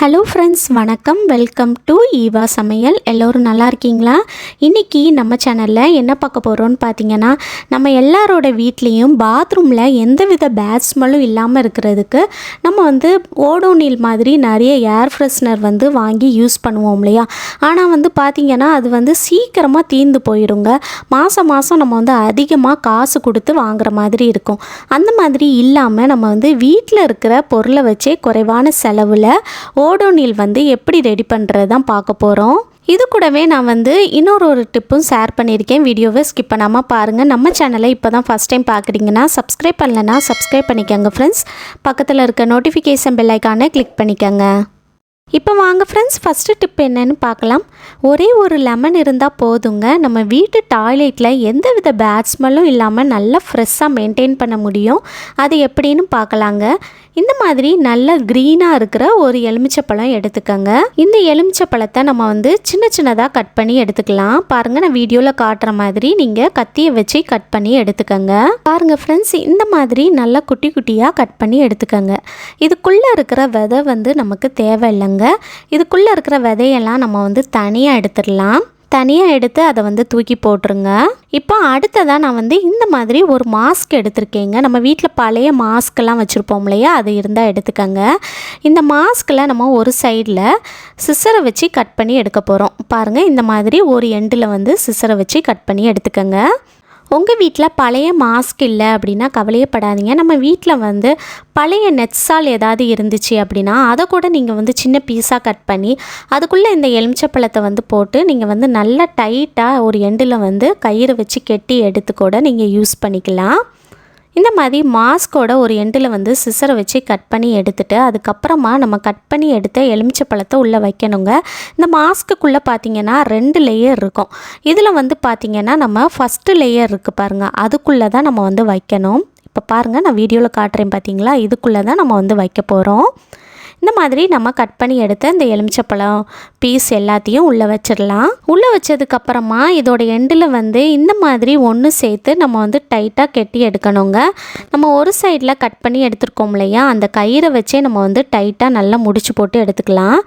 Hello friends வணக்கம். Welcome to Eva சமையல் எல்லோரும் நல்லா இருக்கீங்களா? இன்றைக்கி நம்ம சேனலில் என்ன பார்க்க போகிறோன்னு பார்த்தீங்கன்னா நம்ம எல்லாரோட வீட்லேயும் பாத்ரூமில் எந்தவித பேட் ஸ்மெல்லும் இல்லாமல் இருக்கிறதுக்கு நம்ம வந்து ஓடோனில் மாதிரி நிறைய ஏர் ஃப்ரெஷ்னர் வந்து வாங்கி யூஸ் பண்ணுவோம் இல்லையா? ஆனால் வந்து பார்த்திங்கன்னா அது வந்து சீக்கிரமாக தீர்ந்து போயிடுங்க மாதம் மாதம் நம்ம வந்து அதிகமாக காசு கொடுத்து வாங்குற மாதிரி இருக்கும். அந்த மாதிரி இல்லாமல் நம்ம வந்து வீட்டில் இருக்கிற பொருளை வச்சே குறைவான செலவில் ஓடோனில் வந்து எப்படி ரெடி பண்ணுறது தான் பார்க்க போகிறோம் இது கூடவே நான் வந்து இன்னொரு ஒரு டிப்பும் ஷேர் பண்ணியிருக்கேன். வீடியோவை ஸ்கிப் பண்ணாமல் பாருங்கள் நம்ம சேனலை இப்போ தான் ஃபஸ்ட் டைம் பார்க்குறீங்கன்னா சப்ஸ்கிரைப் பண்ணலன்னா சப்ஸ்கிரைப் பண்ணிக்கோங்க ஃப்ரெண்ட்ஸ் பக்கத்தில் இருக்க நோட்டிஃபிகேஷன் பெல் ஐக்கானை கிளிக் பண்ணிக்கோங்க. இப்போ வாங்க ஃப்ரெண்ட்ஸ் ஃபஸ்ட்டு டிப் என்னன்னு பார்க்கலாம். ஒரே ஒரு லெமன் இருந்தால் போதுங்க. நம்ம வீட்டு டாய்லெட்டில் எந்தவித பேட் ஸ்மெல்லும் இல்லாமல் நல்லா ஃப்ரெஷ்ஷாக மெயின்டைன் பண்ண முடியும். அது எப்படின்னு பார்க்கலாங்க. இந்த மாதிரி நல்ல க்ரீனாக இருக்கிற ஒரு எலுமிச்சப்பழம் எடுத்துக்கோங்க. இந்த எலுமிச்சப்பழத்தை நம்ம வந்து சின்ன சின்னதாக கட் பண்ணி எடுத்துக்கலாம். பாருங்கள் நான் வீடியோவில் காட்டுற மாதிரி நீங்கள் கத்தியை வச்சு கட் பண்ணி எடுத்துக்கோங்க. பாருங்கள் ஃப்ரெண்ட்ஸ் இந்த மாதிரி நல்லா குட்டி குட்டியாக கட் பண்ணி எடுத்துக்கோங்க. இதுக்குள்ளே இருக்கிற விதை வந்து நமக்கு தேவையில்லைங்க. இதுக்குள்ளே இருக்கிற விதையெல்லாம் நம்ம வந்து தனியாக எடுத்துடலாம். தனியாக எடுத்து அதை வந்து தூக்கி போட்டுருங்க. இப்போ அடுத்ததாக நான் வந்து இந்த மாதிரி ஒரு மாஸ்க் எடுத்திருக்கேங்க. நம்ம வீட்டில் பழைய மாஸ்க்கெல்லாம் வச்சுருப்போம் இல்லையா? அது இருந்தால் எடுத்துக்கோங்க. இந்த மாஸ்கில் நம்ம ஒரு சைடில் சிசரை வச்சு கட் பண்ணி எடுக்க போகிறோம் பாருங்கள் இந்த மாதிரி ஒரு எண்டில் வந்து சிசரை வச்சு கட் பண்ணி எடுத்துக்கோங்க. உங்கள் வீட்டில் பழைய மாஸ்க் இல்லை அப்படின்னா கவலையப்படாதீங்க. நம்ம வீட்டில் வந்து பழைய நெட்ஸால் ஏதாவது இருந்துச்சு அப்படின்னா அதை கூட நீங்கள் வந்து சின்ன பீஸாக கட் பண்ணி அதுக்குள்ளே இந்த எலுமிச்சப்பழத்தை வந்து போட்டு நீங்கள் வந்து நல்லா டைட்டாக ஒரு எண்டில் வந்து கயிறை வச்சு கெட்டி எடுத்து கூட நீங்கள் யூஸ் பண்ணிக்கலாம். இந்த மாதிரி மாஸ்கோட ஒரு எண்டில் வந்து சிசரை வச்சு கட் பண்ணி எடுத்துட்டு அதுக்கப்புறமா நம்ம கட் பண்ணி எடுத்த எலுமிச்சை பழத்தை உள்ளே வைக்கணுங்க. இந்த மாஸ்க்குள்ளே பார்த்தீங்கன்னா ரெண்டு லேயர் இருக்கும். இதில் வந்து பார்த்திங்கன்னா நம்ம ஃபஸ்ட்டு லேயர் இருக்குது பாருங்கள் அதுக்குள்ளே தான் நம்ம வந்து வைக்கணும். இப்போ பாருங்கள் நான் வீடியோவில் காட்டுறேன் பார்த்தீங்களா இதுக்குள்ளே தான் நம்ம வந்து வைக்க போகிறோம் இந்த மாதிரி நம்ம கட் பண்ணி எடுத்த இந்த எலுமிச்சப்பழம் பீஸ் எல்லாத்தையும் உள்ளே வச்சிடலாம். உள்ளே வச்சதுக்கப்புறமா இதோட எண்டில் வந்து இந்த மாதிரி ஒன்று சேர்த்து நம்ம வந்து டைட்டாக கெட்டி எடுக்கணுங்க. நம்ம ஒரு சைடில் கட் பண்ணி எடுத்துருக்கோம் இல்லையா? அந்த கயிறை வச்சே நம்ம வந்து டைட்டாக நல்லா முடிச்சு போட்டு எடுத்துக்கலாம்.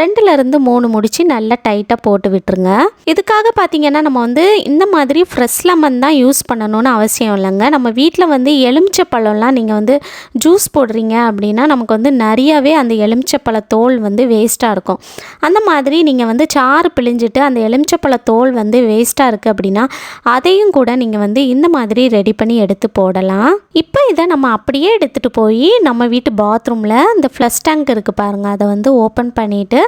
ரெண்டுலேருந்து மூணு முடிச்சு நல்லா டைட்டாக போட்டு விட்டுருங்க. இதுக்காக பார்த்தீங்கன்னா நம்ம வந்து இந்த மாதிரி ஃப்ரெஷ் லெமன் தான் யூஸ் பண்ணணும்னு அவசியம் இல்லைங்க. நம்ம வீட்டில் வந்து எலுமிச்சை பழம்லாம் நீங்கள் வந்து ஜூஸ் போடுறீங்க அப்படின்னா நமக்கு வந்து நிறையாவே அந்த அந்த எலுமிச்சப்பழ தோல் வந்து வேஸ்ட்டாக இருக்கும். அந்த மாதிரி நீங்கள் வந்து சாறு பிழிஞ்சிட்டு அந்த எலுமிச்சப்பழ தோல் வந்து வேஸ்ட்டாக இருக்குது அப்படின்னா அதையும் கூட நீங்கள் வந்து இந்த மாதிரி ரெடி பண்ணி எடுத்து போடலாம். இப்போ இதை நம்ம அப்படியே எடுத்துகிட்டு போய் நம்ம வீட்டு பாத்ரூமில் இந்த ஃப்ளஷ் டேங்க் இருக்குது பாருங்கள் அதை வந்து ஓப்பன் பண்ணிவிட்டு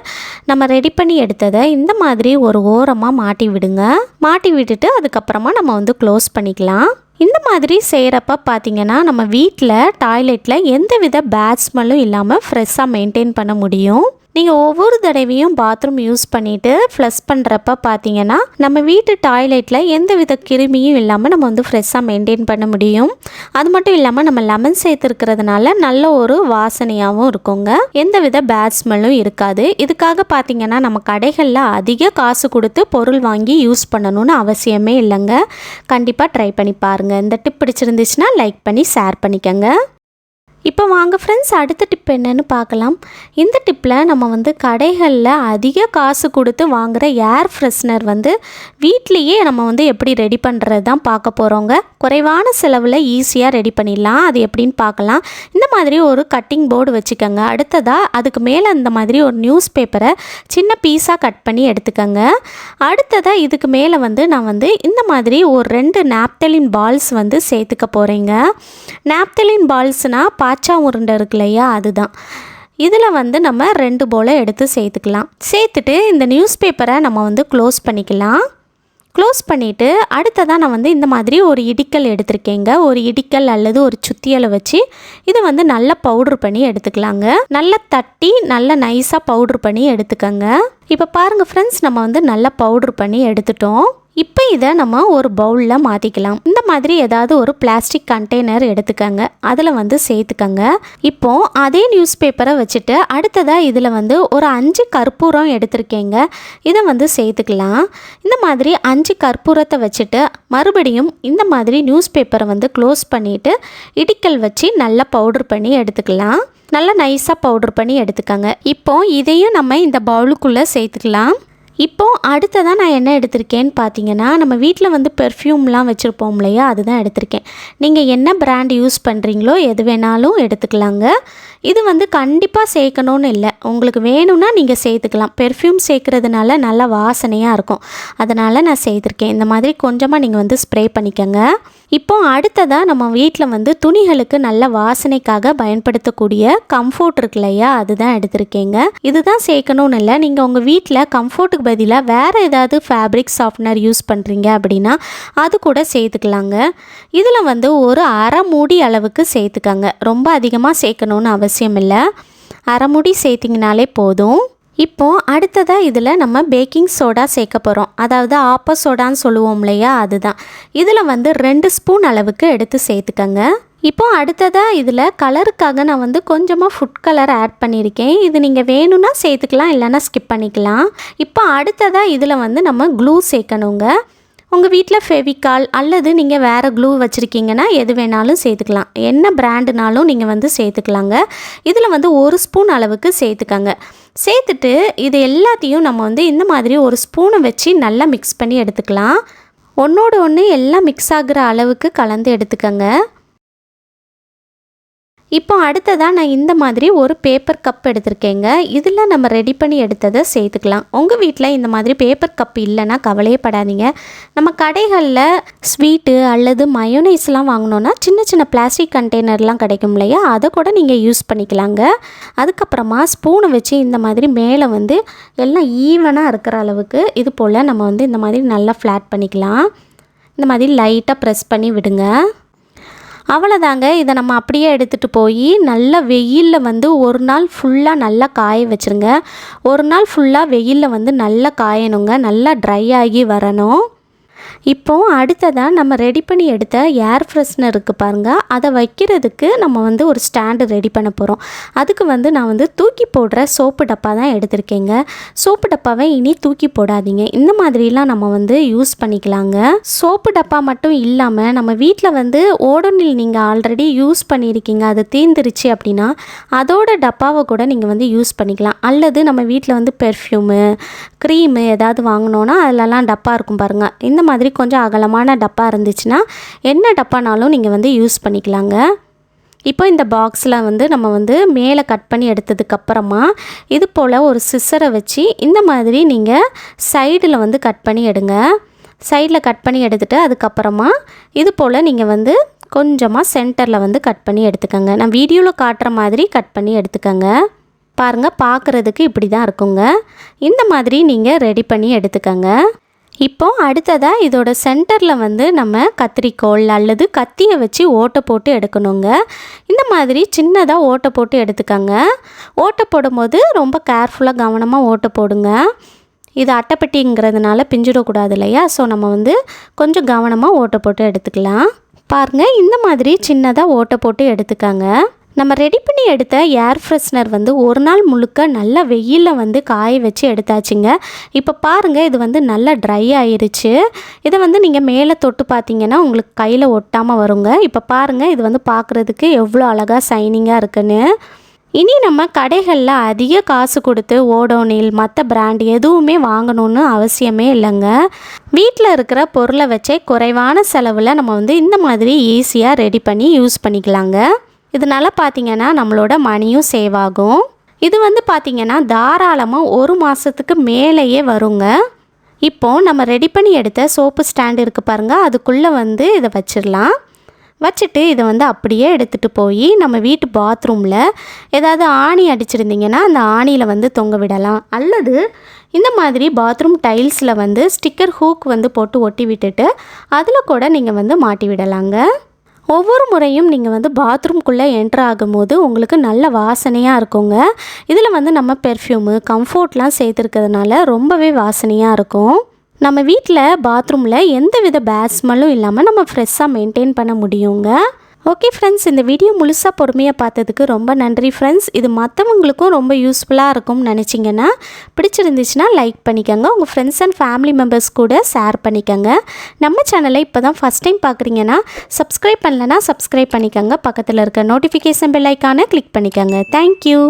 நம்ம ரெடி பண்ணி எடுத்ததை இந்த மாதிரி ஒரு ஓரமாக மாட்டி விடுங்க. மாட்டி விட்டுட்டு அதுக்கப்புறமா நம்ம வந்து க்ளோஸ் பண்ணிக்கலாம். இந்த மாதிரி செய்கிறப்ப பார்த்தீங்கன்னா நம்ம வீட்டில் டாய்லெட்டில் எந்தவித பேட் ஸ்மெல்லும் இல்லாமல் ஃப்ரெஷ்ஷாக மெயின்டைன் பண்ண முடியும். நீங்கள் ஒவ்வொரு தடவையும் பாத்ரூம் யூஸ் பண்ணிவிட்டு ஃப்ளஷ் பண்ணுறப்ப பார்த்தீங்கன்னா நம்ம வீட்டு டாய்லெட்டில் எந்த வித கிருமியும் இல்லாமல் நம்ம வந்து ஃப்ரெஷ்ஷாக மெயின்டைன் பண்ண முடியும். அது மட்டும் இல்லாமல் நம்ம லெமன் சேர்த்துருக்கிறதுனால நல்ல ஒரு வாசனையாகவும் இருக்குங்க. எந்த வித பேட் ஸ்மெல்லும் இருக்காது. இதுக்காக பார்த்தீங்கன்னா நம்ம கடைகளில் அதிக காசு கொடுத்து பொருள் வாங்கி யூஸ் பண்ணணும்னு அவசியமே இல்லைங்க. கண்டிப்பாக ட்ரை பண்ணி பாருங்கள் இந்த டிப் பிடிச்சிருந்துச்சுன்னா லைக் பண்ணி ஷேர் பண்ணிக்கோங்க. இப்போ வாங்க ஃப்ரெண்ட்ஸ் அடுத்த டிப் என்னன்னு பார்க்கலாம். இந்த டிப்பில் நம்ம வந்து கடைகளில் அதிக காசு கொடுத்து வாங்குகிற ஏர் ஃப்ரெஷ்னர் வந்து வீட்லேயே நம்ம வந்து எப்படி ரெடி பண்ணுறது தான் பார்க்க போகிறோங்க குறைவான செலவில் ஈஸியாக ரெடி பண்ணிடலாம். அது எப்படின்னு பார்க்கலாம். இந்த மாதிரி ஒரு கட்டிங் போர்டு வச்சுக்கோங்க. அடுத்ததாக அதுக்கு மேலே அந்த மாதிரி ஒரு நியூஸ் பேப்பரை சின்ன பீஸாக கட் பண்ணி எடுத்துக்கோங்க. அடுத்ததாக இதுக்கு மேலே வந்து நான் வந்து இந்த மாதிரி ஒரு ரெண்டு நாப்தலின் பால்ஸ் வந்து சேர்த்துக்க போகிறேங்க நாப்தலின் பால்ஸ்னால் பாச்சா உருண்டை இருக்கு இல்லையா அதுதான். இதில் வந்து நம்ம ரெண்டு போல் எடுத்து சேர்த்துக்கலாம். சேர்த்துட்டு இந்த நியூஸ் பேப்பரை நம்ம வந்து க்ளோஸ் பண்ணிக்கலாம். க்ளோஸ் பண்ணிவிட்டு அடுத்ததாக நான் வந்து இந்த மாதிரி ஒரு இடிக்கல் எடுத்திருக்கேங்க. ஒரு இடிக்கல் அல்லது ஒரு சுத்தியலை வச்சு இதை வந்து நல்லா பவுட்ரு பண்ணி எடுத்துக்கலாங்க. நல்லா தட்டி நல்லா நைஸாக பவுட்ரு பண்ணி எடுத்துக்கங்க. இப்போ பாருங்கள் ஃப்ரெண்ட்ஸ் நம்ம வந்து நல்லா பவுட்ரு பண்ணி எடுத்துட்டோம். இப்போ இதை நம்ம ஒரு பவுலில் மாற்றிக்கலாம் இந்த மாதிரி ஏதாவது ஒரு பிளாஸ்டிக் கண்டெய்னர் எடுத்துக்கங்க. அதில் வந்து சேர்த்துக்கங்க. இப்போ அதே நியூஸ் பேப்பரை வச்சுட்டு அடுத்ததாக இதில் வந்து ஒரு அஞ்சு கற்பூரம் எடுத்திருக்கேங்க. இதை வந்து சேர்த்துக்கலாம். இந்த மாதிரி அஞ்சு கற்பூரத்தை வச்சுட்டு மறுபடியும் இந்த மாதிரி நியூஸ் பேப்பரை வந்து க்ளோஸ் பண்ணிவிட்டு இடிக்கல் வச்சு நல்லா பவுடர் பண்ணி எடுத்துக்கலாம். நல்லா நைஸாக பவுடர் பண்ணி எடுத்துக்கோங்க. இப்போ இதையும் நம்ம இந்த பவுலுக்குள்ளே சேர்த்துக்கலாம். இப்போ அடுத்ததாக நான் என்ன எடுத்திருக்கேன்னு பார்த்தீங்கன்னா நம்ம வீட்டில் வந்து பெர்ஃப்யூம்லாம் வச்சுருப்போம் இல்லையா அதுதான் எடுத்திருக்கேன். நீங்கள் என்ன பிராண்ட் யூஸ் பண்ணுறீங்களோ எது வேணாலும் எடுத்துக்கலாங்க. இது வந்து கண்டிப்பாக சேர்க்கணும்னு இல்லை. உங்களுக்கு வேணும்னா நீங்கள் சேர்த்துக்கலாம். பெர்ஃப்யூம் சேர்க்குறதுனால நல்லா வாசனையாக இருக்கும். அதனால் நான் சேர்த்துருக்கேன். இந்த மாதிரி கொஞ்சமாக நீங்கள் வந்து ஸ்ப்ரே பண்ணிக்கோங்க. இப்போ அடுத்ததாக நம்ம வீட்டில் வந்து துணிகளுக்கு நல்ல வாசனைக்காக பயன்படுத்தக்கூடிய கம்ஃபோர்ட் இருக்கு இல்லையா? அதுதான் எடுத்திருக்கேங்க. இதுதான் சேர்க்கணும்னு இல்லை. நீங்கள் உங்கள் வீட்டில் கம்ஃபோர்ட்டுக்கு பதிலாக வேறு ஏதாவது ஃபேப்ரிக் சாஃப்ட்னர் யூஸ் பண்ணுறீங்க அப்படின்னா அது கூட சேர்த்துக்கலாங்க. இதில் வந்து ஒரு அரை மூடி அளவுக்கு சேர்த்துக்கங்க. ரொம்ப அதிகமாக சேர்க்கணுன்னு அவசியம் இல்லை அரைமுடி சேர்த்திங்கனாலே போதும். இப்போது அடுத்ததாக இதில் நம்ம பேக்கிங் சோடா சேர்க்க போகிறோம் அதாவது ஆப்ப சோடான்னு சொல்லுவோம் இல்லையா? அதுதான். இதில் வந்து ரெண்டு ஸ்பூன் அளவுக்கு எடுத்து சேர்த்துக்கங்க. இப்போ அடுத்ததாக இதில் கலருக்காக நான் வந்து கொஞ்சமாக ஃபுட் கலர் ஆட் பண்ணியிருக்கேன். இது நீங்கள் வேணும்னா சேர்த்துக்கலாம் இல்லைன்னா ஸ்கிப் பண்ணிக்கலாம். இப்போ அடுத்ததாக இதில் வந்து நம்ம க்ளூ சேர்க்கணுங்க. உங்கள் வீட்டில் ஃபெவிக்கால் அல்லது நீங்கள் வேறு க்ளூ வச்சுருக்கீங்கன்னா எது வேணாலும் சேர்த்துக்கலாம். என்ன பிராண்டுனாலும் நீங்கள் வந்து சேர்த்துக்கலாங்க. இதில் வந்து ஒரு ஸ்பூன் அளவுக்கு சேர்த்துக்கங்க. சேர்த்துட்டு இது எல்லாத்தையும் நம்ம வந்து இந்த மாதிரி ஒரு ஸ்பூனை வச்சு நல்லா மிக்ஸ் பண்ணி எடுத்துக்கலாம். ஒன்றோட ஒன்று எல்லாம் மிக்ஸ் ஆகுற அளவுக்கு கலந்து எடுத்துக்கங்க. இப்போ அடுத்ததாக நான் இந்த மாதிரி ஒரு பேப்பர் கப் எடுத்திருக்கேங்க. இதில் நம்ம ரெடி பண்ணி எடுத்ததை சேர்த்துக்கலாம். உங்கள் வீட்டில் இந்த மாதிரி பேப்பர் கப் இல்லைன்னா கவலையே படாதீங்க. நம்ம கடைகளில் ஸ்வீட்டு அல்லது மயோனைஸ்லாம் வாங்கினோன்னா சின்ன சின்ன பிளாஸ்டிக் கண்டெய்னர்லாம் கிடைக்கும் இல்லையா? அதை கூட நீங்கள் யூஸ் பண்ணிக்கலாங்க. அதுக்கப்புறமா ஸ்பூனை வச்சு இந்த மாதிரி மேலே வந்து எல்லாம் ஈவனாக இருக்கிற அளவுக்கு இது போல் நம்ம வந்து இந்த மாதிரி நல்லா ஃப்ளாட் பண்ணிக்கலாம். இந்த மாதிரி லைட்டாக ப்ரெஸ் பண்ணி விடுங்க. அவ்வளோதாங்க இதை நம்ம அப்படியே எடுத்துகிட்டு போய் நல்லா வெயிலில் வந்து ஒரு நாள் ஃபுல்லாக நல்லா காய வச்சுருங்க. ஒரு நாள் ஃபுல்லாக வெயிலில் வந்து நல்லா காயணுங்க. நல்லா ட்ரை ஆகி வரணும். இப்போ அடுத்ததாக நம்ம ரெடி பண்ணி எடுத்த ஏர் ஃப்ரெஷ்னர் இருக்குது பாருங்கள் அதை வைக்கிறதுக்கு நம்ம வந்து ஒரு ஸ்டாண்டு ரெடி பண்ண போகிறோம் அதுக்கு வந்து நான் வந்து தூக்கி போடுற சோப்பு டப்பா தான் எடுத்திருக்கேங்க. சோப்பு டப்பாவை இனி தூக்கி போடாதீங்க. இந்த மாதிரிலாம் நம்ம வந்து யூஸ் பண்ணிக்கலாங்க. சோப்பு டப்பா மட்டும் இல்லாமல் நம்ம வீட்டில் வந்து ஓடோனில் நீங்கள் ஆல்ரெடி யூஸ் பண்ணியிருக்கீங்க அது தீந்துருச்சு அப்படின்னா அதோட டப்பாவை கூட நீங்கள் வந்து யூஸ் பண்ணிக்கலாம். அல்லது நம்ம வீட்டில் வந்து பெர்ஃப்யூமு க்ரீமு ஏதாவது வாங்கினோன்னா அதிலலாம் டப்பா இருக்கும் பாருங்கள் இந்த மாதிரி கொஞ்சம் அகலமான டப்பா இருந்துச்சுன்னா என்ன டப்பானாலும் நீங்கள் வந்து யூஸ் பண்ணிக்கலாங்க. இப்போ இந்த பாக்ஸில் வந்து நம்ம வந்து மேலே கட் பண்ணி எடுத்ததுக்கப்புறமா இது போல் ஒரு சிசரை வச்சு இந்த மாதிரி நீங்கள் சைடில் வந்து கட் பண்ணி எடுங்க. சைடில் கட் பண்ணி எடுத்துகிட்டு அதுக்கப்புறமா இது போல் நீங்கள் வந்து கொஞ்சமாக சென்டரில் வந்து கட் பண்ணி எடுத்துக்கோங்க. நான் வீடியோவில் காட்டுற மாதிரி கட் பண்ணி எடுத்துக்கோங்க. பாருங்கள் பார்க்குறதுக்கு இப்படி தான் இருக்குங்க. இந்த மாதிரி நீங்கள் ரெடி பண்ணி எடுத்துக்கோங்க. இப்போ அடுத்ததாக இதோட சென்டரில் வந்து நம்ம கத்திரிக்கோல் அல்லது கத்தியை வச்சு ஓட்டை போட்டு எடுக்கணுங்க. இந்த மாதிரி சின்னதாக ஓட்டை போட்டு எடுத்துக்கோங்க. ஓட்டை போடும்போது ரொம்ப கேர்ஃபுல்லாக கவனமாக ஓட்டை போடுங்க. இது அட்டைப்பெட்டிங்கிறதுனால பிஞ்சிடக்கூடாது இல்லையா? ஸோ நம்ம வந்து கொஞ்சம் கவனமாக ஓட்டை போட்டு எடுத்துக்கலாம். பாருங்கள் இந்த மாதிரி சின்னதாக ஓட்டை போட்டு எடுத்துக்கோங்க. நம்ம ரெடி பண்ணி எடுத்த ஏர் ஃப்ரெஷ்னர் வந்து ஒரு நாள் முழுக்க நல்லா வெயிலில் வந்து காய வச்சு எடுத்தாச்சுங்க. இப்போ பாருங்கள் இது வந்து நல்லா ட்ரை ஆயிருச்சு. இதை வந்து நீங்கள் மேலே தொட்டு பார்த்தீங்கன்னா உங்களுக்கு கையில் ஒட்டாமல் வருங்க. இப்போ பாருங்கள் இது வந்து பார்க்குறதுக்கு எவ்வளோ அழகாக சைனிங்காக இருக்குன்னு. இனி நம்ம கடைகளில் அதிக காசு கொடுத்து ஓடோனில் மற்ற பிராண்ட் எதுவுமே வாங்கணும்னு அவசியமே இல்லைங்க. வீட்டில் இருக்கிற பொருளை வச்சே குறைவான செலவில் நம்ம வந்து இந்த மாதிரி ஈஸியாக ரெடி பண்ணி யூஸ் பண்ணிக்கலாங்க. இதனால் பார்த்தீங்கன்னா நம்மளோட மணியும் சேவ் ஆகும். இது வந்து பார்த்திங்கன்னா தாராளமாக ஒரு மாதத்துக்கு மேலேயே வருங்க. இப்போது நம்ம ரெடி பண்ணி எடுத்த சோப்பு ஸ்டாண்ட் இருக்குது பாருங்கள் அதுக்குள்ளே வந்து இதை வச்சிடலாம். வச்சுட்டு இதை வந்து அப்படியே எடுத்துகிட்டு போய் நம்ம வீட்டு பாத்ரூமில் ஏதாவது ஆணி அடிச்சிருந்தீங்கன்னா அந்த ஆணியில் வந்து தொங்க விடலாம். அல்லது இந்த மாதிரி பாத்ரூம் டைல்ஸில் வந்து ஸ்டிக்கர் ஹூக் வந்து போட்டு ஒட்டி விட்டுட்டு அதில் கூட நீங்கள் வந்து மாட்டி விடலாங்க. ஒவ்வொரு முறையும் நீங்கள் வந்து பாத்ரூம்குள்ளே என்ட்ரு ஆகும்போது உங்களுக்கு நல்ல வாசனையாக இருக்குங்க. இதில் வந்து நம்ம பெர்ஃப்யூமு கம்ஃபோர்ட்லாம் சேர்த்துருக்கிறதுனால ரொம்பவே வாசனையாக இருக்கும். நம்ம வீட்டில் பாத்ரூமில் எந்த வித பேட் ஸ்மெல்லும் இல்லாமல் நம்ம ஃப்ரெஷ்ஷாக மெயின்டைன் பண்ண முடியுங்க. ஓகே ஃப்ரெண்ட்ஸ் இந்த வீடியோ முழுசாக பொறுமையாக பார்த்ததுக்கு ரொம்ப நன்றி ஃப்ரெண்ட்ஸ் இது மற்றவங்களுக்கும் ரொம்ப யூஸ்ஃபுல்லாக இருக்கும்னு நினச்சிங்கன்னா பிடிச்சிருந்துச்சுன்னா லைக் பண்ணிக்கோங்க. உங்கள் ஃப்ரெண்ட்ஸ் அண்ட் ஃபேமிலி மெம்பர்ஸ் கூட ஷேர் பண்ணிக்கோங்க. நம்ம சேனலை இப்போ தான் ஃபஸ்ட் டைம் பார்க்குறீங்கன்னா சப்ஸ்கிரைப் பண்ணலன்னா சப்ஸ்கிரைப் பண்ணிக்கோங்க. பக்கத்தில் இருக்க நோட்டிஃபிகேஷன் பெல் ஐக்கானை கிளிக் பண்ணிக்கோங்க. Thank you